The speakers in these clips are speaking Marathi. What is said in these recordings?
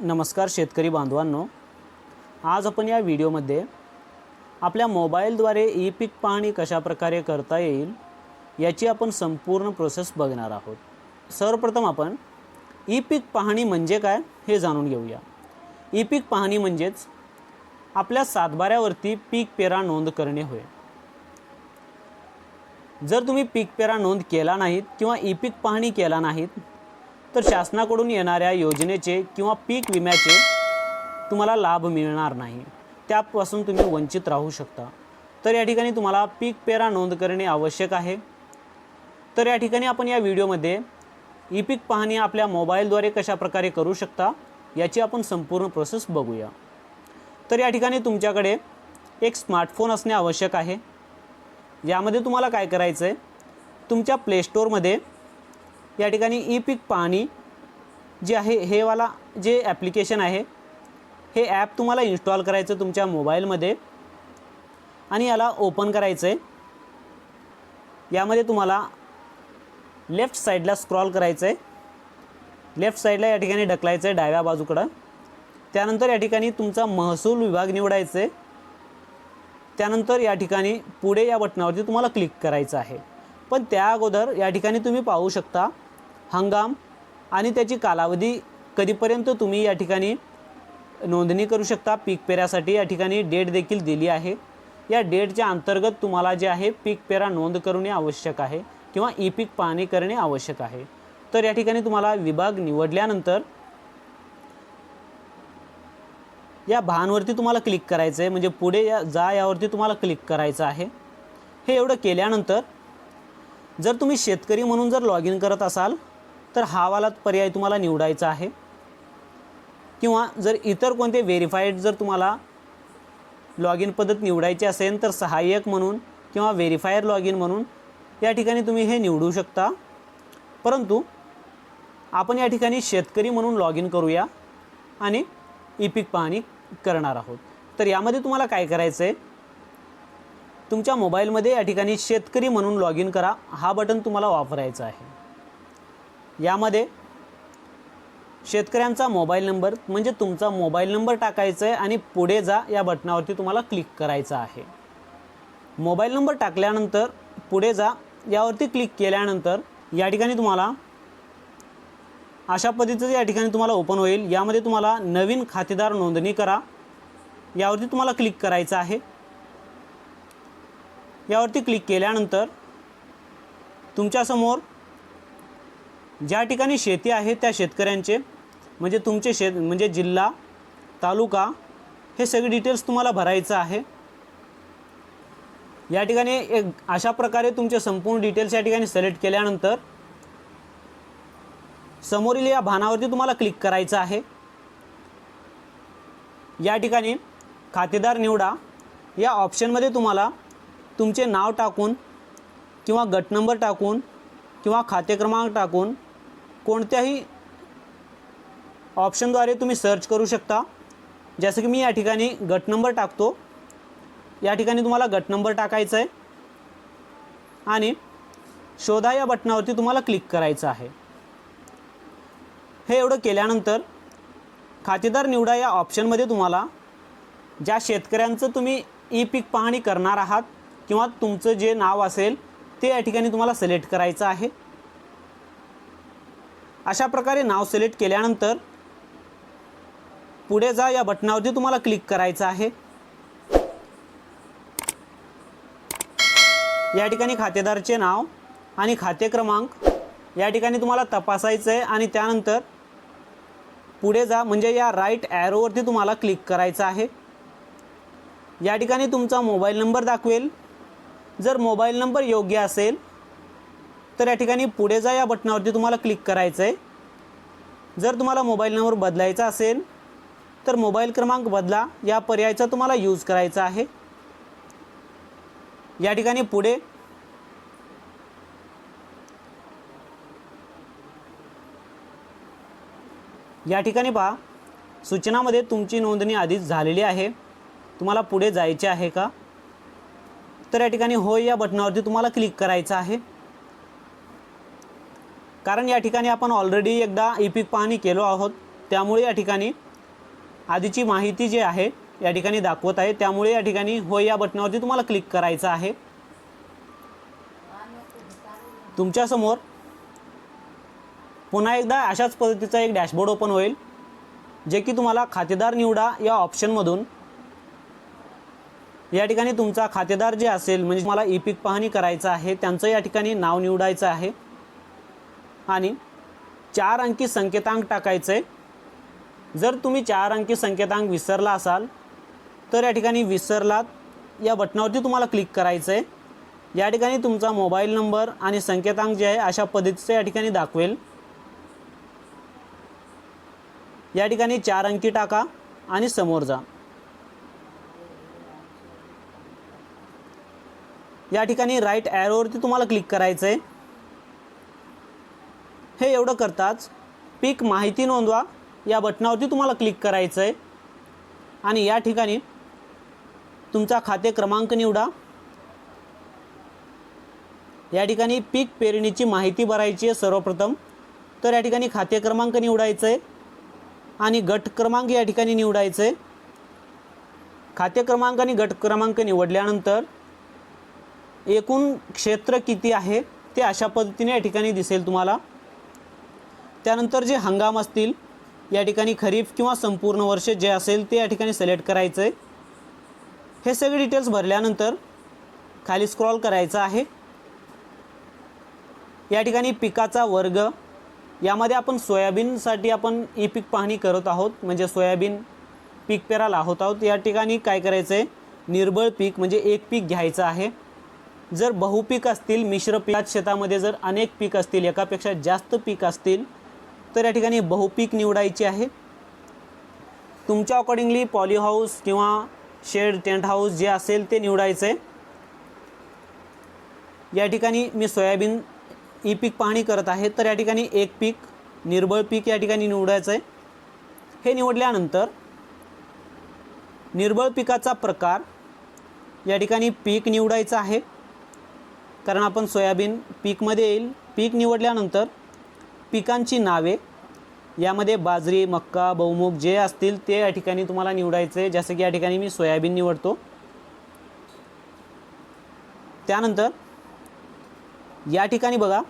नमस्कार शेतकरी बांधवांनो. आज आपण या व्हिडिओमध्ये आपल्या मोबाईलद्वारे ई पीक पाहणी कशाप्रकारे करता येईल याची आपण संपूर्ण प्रोसेस बघणार आहोत. सर्वप्रथम आपण ई पीक पाहणी म्हणजे काय हे जाणून घेऊया. ई पीक पाहणी म्हणजेच आपल्या सातबाऱ्यावरती पीक पेरा नोंद करणे होय. जर तुम्ही पीक पेरा नोंद केला नाहीत किंवा ई पीक पाहणी केला नाहीत तर शासनाकडून येणाऱ्या योजनेचे किंवा पीक विम्याचे तुम्हाला लाभ मिळणार नाही. त्यापासून तुम्ही वंचित राहू शकता. तर या ठिकाणी तुम्हाला पीक पेरा नोंद करणे आवश्यक आहे. तर या ठिकाणी आपण या व्हिडिओमध्ये ई पीक पाहणी आपल्या मोबाईलद्वारे कशाप्रकारे करू शकता याची आपण संपूर्ण प्रोसेस बघूया. तर या ठिकाणी तुमच्याकडे एक स्मार्टफोन असणे आवश्यक आहे. यामध्ये तुम्हाला काय करायचं आहे तुमच्या प्लेस्टोरमध्ये या ठिकाणी ई पीक पाहणी जे आहे हे वाला जे ॲप्लिकेशन आहे हे ॲप तुम्हाला इन्स्टॉल करायचं तुमच्या मोबाईलमध्ये आणि याला ओपन करायचं आहे यामध्ये तुम्हाला लेफ्ट साईडला स्क्रॉल करायचं आहे लेफ्ट साईडला या ठिकाणी ढकलायचं आहे डाव्या बाजूकडं. त्यानंतर या ठिकाणी तुमचा महसूल विभाग निवडायचं आहे त्यानंतर या ठिकाणी पुढे या बटनावरती तुम्हाला क्लिक करायचं आहे. पण त्या अगोदर या ठिकाणी तुम्ही पाहू शकता हंगाम आणि त्याची कालावधी कधीपर्यंत तुम्ही या ठिकाणी नोंदणी करू शकता? पीक पेऱ्यासाठी या ठिकाणी डेट देखील दिली आहे. या डेटच्या अंतर्गत तुम्हाला जे आहे पीक पेरा नोंद करणे आवश्यक आहे किंवा ई पीक पाहणी करणे आवश्यक आहे. तर या ठिकाणी तुम्हाला विभाग निवडल्यानंतर या भानवरती तुम्हाला क्लिक करायचं आहे म्हणजे पुढे या जा यावरती तुम्हाला क्लिक करायचं आहे. हे एवढं केल्यानंतर जर तुम्ही शेतकरी म्हणून जर लॉग इन करत असाल तर हा वाला पर्याय तुम्हाला निवडायचा आहे. किंवा जर इतर कोणते व्हेरीफाईड जर तुम्हाला लॉग इन पद्धत निवडायची असेल तर सहाय्यक म्हणून किंवा व्हेरीफायर लॉग इन म्हणून या ठिकाणी तुम्ही हे निवडू शकता. परंतु आपण या ठिकाणी शेतकरी म्हणून लॉग इन करूया आणि ई पीक पाहणी करणार आहोत. तर यामध्ये तुम्हाला काय करायचं आहे तुमच्या मोबाईलमध्ये या ठिकाणी शेतकरी म्हणून लॉग इन करा. हा बटन तुम्हाला वापरायचा आहे. यामध्ये शेतकऱ्यांचा मोबाईल नंबर म्हणजे तुमचा मोबाईल नंबर टाकायचा आहे आणि पुढे जा या बटनावरती तुम्हाला क्लिक करायचं आहे. मोबाईल नंबर टाकल्यानंतर पुढे जा यावरती क्लिक केल्यानंतर या ठिकाणी तुम्हाला अशा पद्धतीचं या ठिकाणी तुम्हाला ओपन होईल. यामध्ये तुम्हाला नवीन खातेदार नोंदणी करा. यावरती तुम्हाला क्लिक करायचं आहे. यावरती क्लिक केल्यानंतर तुमच्यासमोर ज्या ठिकाणी शेती आहे त्या शेतकऱ्यांचे म्हणजे तुमचे शेत म्हणजे जिल्हा तालुका हे सगळे डिटेल्स तुम्हाला भरायचं आहे. या ठिकाणी एक अशा प्रकारे तुमचे संपूर्ण डिटेल्स या ठिकाणी सिलेक्ट केल्यानंतर समोरील या भानावरती तुम्हाला क्लिक करायचं आहे. या ठिकाणी खातेदार निवडा. या ऑप्शनमध्ये तुम्हाला तुमचे नाव टाकून किंवा गट नंबर टाकून किंवा खाते क्रमांक टाकून कोणत्याही ऑप्शनद्वारे तुम्ही सर्च करू शकता. जसं की मी या ठिकाणी गट नंबर टाकतो. या ठिकाणी तुम्हाला गट नंबर टाकायचा आहे. आणि शोधा या बटनावरती तुम्हाला क्लिक करायचं आहे. हे एवढं केल्यानंतर खातेदार निवडा या ऑप्शनमध्ये तुम्हाला ज्या शेतकऱ्यांचं तुम्ही ई पीक पाहणी करणार आहात किंवा तुमचं जे नाव असेल ते या ठिकाणी तुम्हाला सिलेक्ट करायचं आहे. अशा प्रकारे नाव सिलेक्ट केल्यानंतर पुढे जा या बटनावरती तुम्हाला क्लिक करायचं आहे. या ठिकाणी खातेदारचे नाव आणि खाते क्रमांक या ठिकाणी तुम्हाला तपासायचं आहे आणि त्यानंतर पुढे जा म्हणजे या राईट ॲरोवरती तुम्हाला क्लिक करायचं आहे. या ठिकाणी तुमचा मोबाईल नंबर दाखवेल. जर मोबाईल नंबर योग्य असेल तर या ठिकाणी पुढे जा या बटनावरती तुम्हाला क्लिक करायचं आहे जर तुम्हाला मोबाईल नंबर बदलायचा असेल तर मोबाईल क्रमांक बदला. या पर्यायाचा तुम्हाला यूज करायचा आहे. या ठिकाणी पुढे. या ठिकाणी पहा. सूचनामध्ये तुमची नोंदणी आधीच झालेली आहे. तुम्हाला पुढे जायचे आहे का? तर या ठिकाणी होय या बटनावरती तुम्हाला क्लिक करायचं आहे. कारण या ठिकाणी आपण ऑलरेडी एकदा ई पीक पाहणी केलो आहोत. त्यामुळे या ठिकाणी आधीची माहिती जी आहे या ठिकाणी दाखवत आहे. त्यामुळे या ठिकाणी हो या बटनावरती तुम्हाला क्लिक करायचं आहे. तुमच्यासमोर पुन्हा एकदा अशाच पद्धतीचा एक डॅशबोर्ड ओपन होईल जे की तुम्हाला खातेदार निवडा या ऑप्शनमधून या ठिकाणी तुमचा खातेदार जे असेल म्हणजे तुम्हाला ई पीक पाहणी करायचं आहे त्यांचं या ठिकाणी नाव निवडायचं आहे. आणि चार अंकी संकेतांक टाकायचं. आहे जर तुम्ही चार अंकी संकेतांक विसरला असाल तर या ठिकाणी विसरलात या बटनावरती तुम्हाला क्लिक करायचं आहे या ठिकाणी तुमचा मोबाईल नंबर आणि संकेतांक जे आहे अशा पद्धतीचं या ठिकाणी दाखवेल. या ठिकाणी चार अंकी टाका आणि समोर जा. या ठिकाणी राईट ॲरोवरती तुम्हाला क्लिक करायचं आहे हे एवढं करताच पीक माहिती नोंदवा. या बटनावरती तुम्हाला क्लिक करायचं आहे आणि या ठिकाणी तुमचा खाते क्रमांक निवडा. या ठिकाणी पीक पेरणीची माहिती भरायची आहे सर्वप्रथम. तर या ठिकाणी खाते क्रमांक निवडायचं आहे आणि गट क्रमांक या ठिकाणी निवडायचं आहे खाते क्रमांक आणि गट क्रमांक निवडल्यानंतर एकूण क्षेत्र किती आहे ते अशा पद्धतीने या ठिकाणी दिसेल तुम्हाला. त्यानंतर जे हंगाम असतील या ठिकाणी खरीप किंवा संपूर्ण वर्ष जे असेल ते या ठिकाणी सिलेक्ट करायचं आहे हे सगळे डिटेल्स भरल्यानंतर खाली स्क्रॉल करायचं आहे. या ठिकाणी पिकाचा वर्ग यामध्ये आपण सोयाबीनसाठी आपण ई पीक पाहणी करत आहोत. म्हणजे सोयाबीन पीक पेरायला आहोत आहोत. या ठिकाणी काय करायचं आहे निर्बळ पीक म्हणजे एक पीक घ्यायचं आहे. जर बहुपीक असतील मिश्र पिकात शेतामध्ये जर अनेक पीक असतील एकापेक्षा जास्त पीक असतील तर या ठिकाणी बहुपीक निवडायचे आहे. तुमच्या अकॉर्डिंगली पॉली हाऊस किंवा शेड टेंट हाऊस जे असेल ते निवडायचं आहे या ठिकाणी मी सोयाबीन ई पीक पाहणी करत आहे तर या ठिकाणी एक पीक निर्बळ पीक या ठिकाणी निवडायचं आहे हे निवडल्यानंतर निर्बळ पिकाचा प्रकार या ठिकाणी पीक निवडायचं आहे. कारण आपण सोयाबीन पीकमध्ये येईल. पीक निवडल्यानंतर पिकांची नावे यामध्ये बाजरी मक्का बहुमुग जे असतील ते या ठिकाणी तुम्हाला निवडायचं आहे. जसं की या ठिकाणी मी सोयाबीन निवडतो. त्यानंतर या ठिकाणी बघा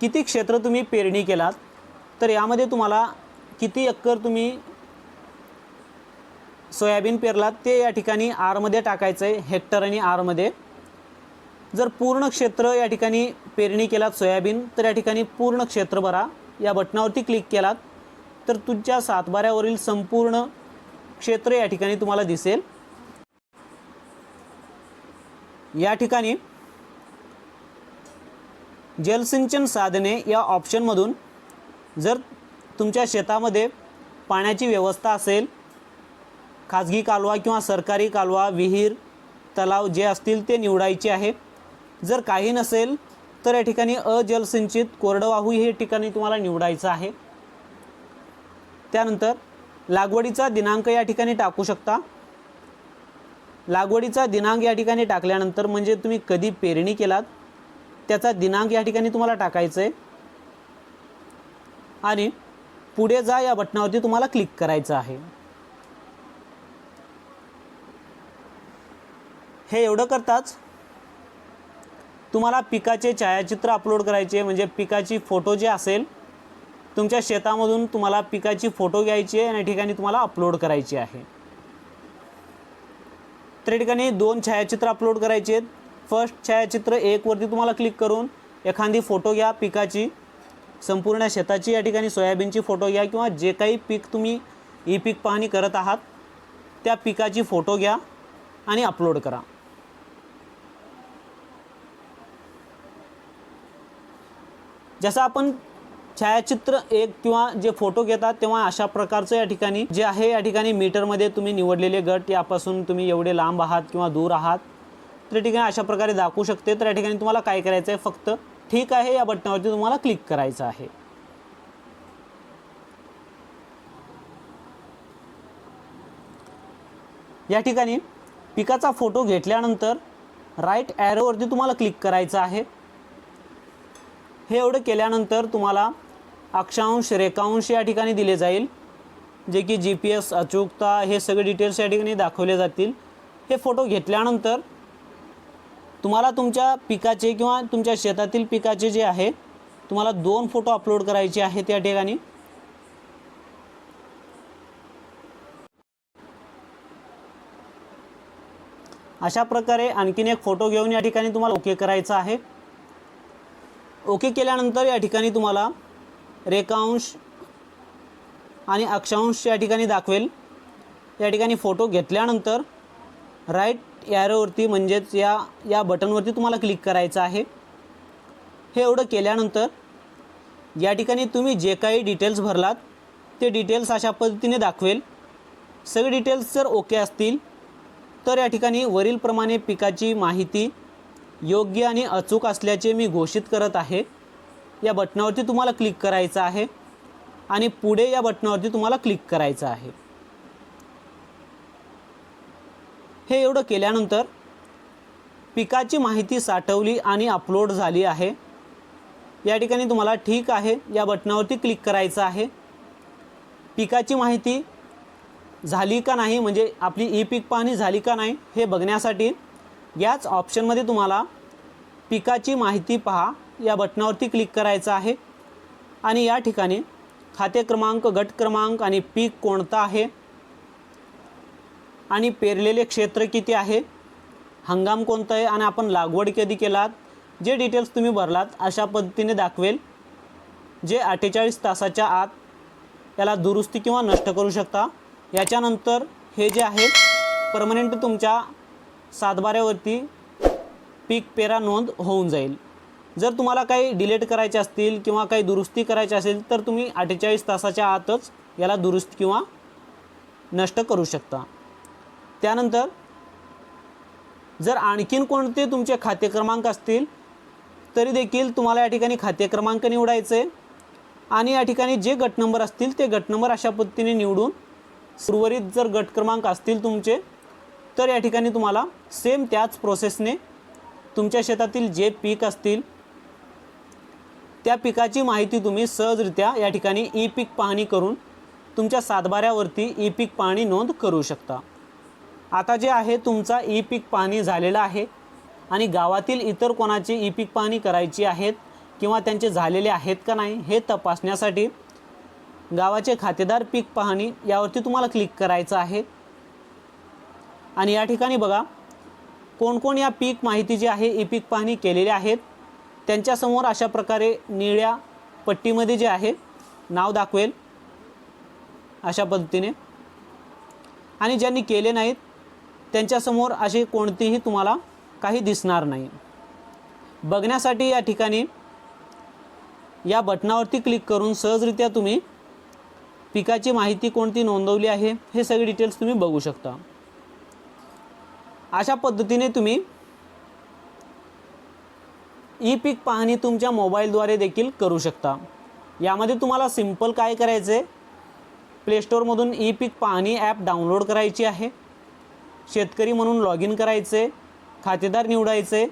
किती क्षेत्र तुम्ही पेरणी केलात तर यामध्ये तुम्हाला किती एकर तुम्ही सोयाबीन पेरलात ते या ठिकाणी आरमध्ये टाकायचं आहे हेक्टर आणि आरमध्ये. जर पूर्ण क्षेत्र या ठिकाणी पेरणी केलात सोयाबीन तर या ठिकाणी पूर्ण क्षेत्र भरा. या बटनावरती क्लिक केलात तर तुमच्या सातबाऱ्यावरील संपूर्ण क्षेत्र या ठिकाणी तुम्हाला दिसेल. या ठिकाणी जलसिंचन साधने या ऑप्शनमधून जर तुमच्या शेतामध्ये पाण्याची व्यवस्था असेल खाजगी कालवा किंवा सरकारी कालवा विहीर तलाव जे असतील ते निवडायचे आहे जर काही नसेल तर या ठिकाणी अजलसिंचित कोरडवाहू हे ठिकाणी तुम्हाला निवडायचं आहे. त्यानंतर लागवडीचा दिनांक या ठिकाणी टाकू शकता. लागवडीचा दिनांक या ठिकाणी टाकल्यानंतर म्हणजे तुम्ही कधी पेरणी केलात त्याचा दिनांक या ठिकाणी तुम्हाला टाकायचं आहे आणि पुढे जा या बटनावरती तुम्हाला क्लिक करायचं आहे. हे एवढं करताच तुम्हाला पिकाचे छायाचित्र अपलोड करायचे म्हणजे पिकाची फोटो जे असेल तुमच्या शेतामधून तुम्हाला पिकाची फोटो घ्यायची आहे आणि या ठिकाणी तुम्हाला अपलोड करायची आहे. तर या ठिकाणी दोन छायाचित्र अपलोड करायचे आहेत. फर्स्ट छायाचित्र एकवरती तुम्हाला क्लिक करून एखादी फोटो घ्या पिकाची. संपूर्ण शेताची या ठिकाणी सोयाबीनची फोटो घ्या किंवा जे काही पीक तुम्ही ई पीक पाहणी करत आहात त्या पिकाची फोटो घ्या आणि अपलोड करा. जसं आपण छायाचित्र एक किंवा जे फोटो घेतात तेव्हा अशा प्रकारचं या ठिकाणी जे आहे या ठिकाणी मीटरमध्ये तुम्ही निवडलेले गट यापासून तुम्ही एवढे लांब आहात किंवा दूर आहात तर या ठिकाणी अशा प्रकारे दाखवू शकते. तर या ठिकाणी तुम्हाला काय करायचं आहे? फक्त ठीक आहे या बटनावरती तुम्हाला क्लिक करायचं आहे. या ठिकाणी पिकाचा फोटो घेतल्यानंतर राईट ॲरोवरती तुम्हाला क्लिक करायचं आहे. हे एवढं केल्यानंतर तुम्हाला अक्षांश रेखांश या ठिकाणी दिले जाईल जे की जी पी एस अचूकता हे सगळे डिटेल्स या ठिकाणी दाखवले जातील. हे फोटो घेतल्यानंतर तुम्हाला तुमच्या पिकाचे किंवा तुमच्या शेतातील पिकाचे जे आहे तुम्हाला दोन फोटो अपलोड करायचे आहेत या ठिकाणी. अशा प्रकारे आणखीन एक फोटो घेऊन या ठिकाणी तुम्हाला ओके करायचं आहे. ओके केल्यानंतर या ठिकाणी तुम्हाला रेखांश आणि अक्षांश या ठिकाणी दाखवेल. या ठिकाणी फोटो घेतल्यानंतर राईट यारोवरती म्हणजेच या या बटनवरती तुम्हाला क्लिक करायचं आहे. हे एवढं केल्यानंतर या ठिकाणी तुम्ही जे काही डिटेल्स भरलात ते डिटेल्स अशा पद्धतीने दाखवेल. सगळे डिटेल्स जर ओके असतील तर या ठिकाणी वरीलप्रमाणे पिकाची माहिती योग्य आणि अचूक असल्याचे मी घोषित करत आहे. या बटनावरती तुम्हाला क्लिक करायचं आहे आणि पुढे या बटनावरती तुम्हाला क्लिक करायचं आहे. हे एवढं केल्यानंतर पिकाची माहिती साठवली आणि अपलोड झाली आहे. या ठिकाणी तुम्हाला ठीक आहे या बटनावरती क्लिक करायचं आहे. पिकाची माहिती झाली का नाही म्हणजे आपली ई पीक पाहणी झाली का नाही हे बघण्यासाठी याच ऑप्शनमध्ये तुम्हाला पिकाची माहिती पहा. या बटनावरती क्लिक करायचं आहे. आणि या ठिकाणी खाते क्रमांक गट क्रमांक आणि पीक कोणतं आहे? आणि पेरलेले क्षेत्र किती आहे? हंगाम कोणतं आहे? आणि आपण लागवड कधी केलात? जे डिटेल्स तुम्ही भरलात अशा पद्धतीने दाखवेल. जे अठ्ठेचाळीस तासाच्या आत याला दुरुस्ती किंवा नष्ट करू शकता. याच्यानंतर हे जे आहे परमनंट तुमच्या सातबाऱ्यावरती पीक पेरा नोंद होऊन जाईल. जर तुम्हाला काही डिलेट करायचे असतील किंवा काही दुरुस्ती करायची असेल तर तुम्ही अठ्ठेचाळीस तासाच्या आतच याला दुरुस्त किंवा नष्ट करू शकता. त्यानंतर जर आणखीन कोणते तुमचे खाते क्रमांक असतील तरी देखील तुम्हाला या ठिकाणी खाते क्रमांक निवडायचे आणि या ठिकाणी जे गट नंबर असतील ते गट नंबर अशा पद्धतीने निवडून उर्वरित जर गट क्रमांक असतील तुमचे तर या ठिकाणी तुम्हाला सेम त्याच प्रोसेसने तुमच्या शेतातील जे पीक असतील त्या पिकाची माहिती तुम्ही सहजरित्या या ठिकाणी ई पीक पाहणी करून तुमच्या सातबाऱ्यावरती ई पीक पाहणी नोंद करू शकता. आता जे आहे तुमचा ई पीक पाहणी झालेला आहे आणि गावातील इतर कोणाची ई पीक पाहणी करायची आहेत किंवा त्यांचे झालेले आहेत का नाही हे तपासण्यासाठी गावाचे खातेदार पीक पाहणी यावरती तुम्हाला क्लिक करायचं आहे. आणि या ठिकाणी बघा कोणकोण या पीक माहिती जी आहे ई पीक पाहणी केलेली आहेत त्यांच्यासमोर अशा प्रकारे निळ्या पट्टीमध्ये जे आहे नाव दाखवेल अशा पद्धतीने. आणि ज्यांनी केले नाहीत त्यांच्यासमोर असे कोणतीही तुम्हाला काही दिसणार नाही. बघण्यासाठी या ठिकाणी या बटनावरती क्लिक करून सहजरित्या तुम्ही पिकाची माहिती कोणती नोंदवली आहे हे सगळे डिटेल्स तुम्ही बघू शकता. अशा पद्धतीने तुम्ही ई पीक पाहणी तुमच्या मोबाईलद्वारे देखील करू शकता. यामध्ये तुम्हाला सिंपल काय करायचं आहे प्लेस्टोअरमधून ई पीक पाहणी ॲप डाउनलोड करायची आहे. शेतकरी म्हणून लॉग इन करायचे खातेदार निवडायचे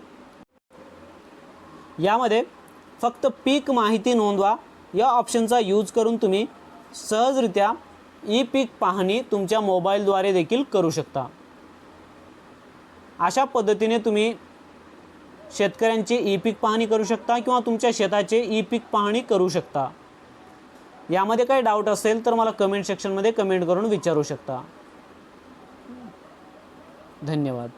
यामध्ये फक्त पीक माहिती नोंदवा. या ऑप्शनचा यूज करून तुम्ही सहजरित्या ई पीक पाहणी तुमच्या मोबाईलद्वारे देखील करू शकता. अशा पद्धतीने तुम्ही शेतकऱ्यांची ई पीक पाहणी करू शकता किंवा तुमच्या शेताचे ई पीक पाहणी करू शकता. यामध्ये काही डाऊट असेल तर मला कमेंट सेक्शनमध्ये कमेंट करून विचारू शकता. धन्यवाद.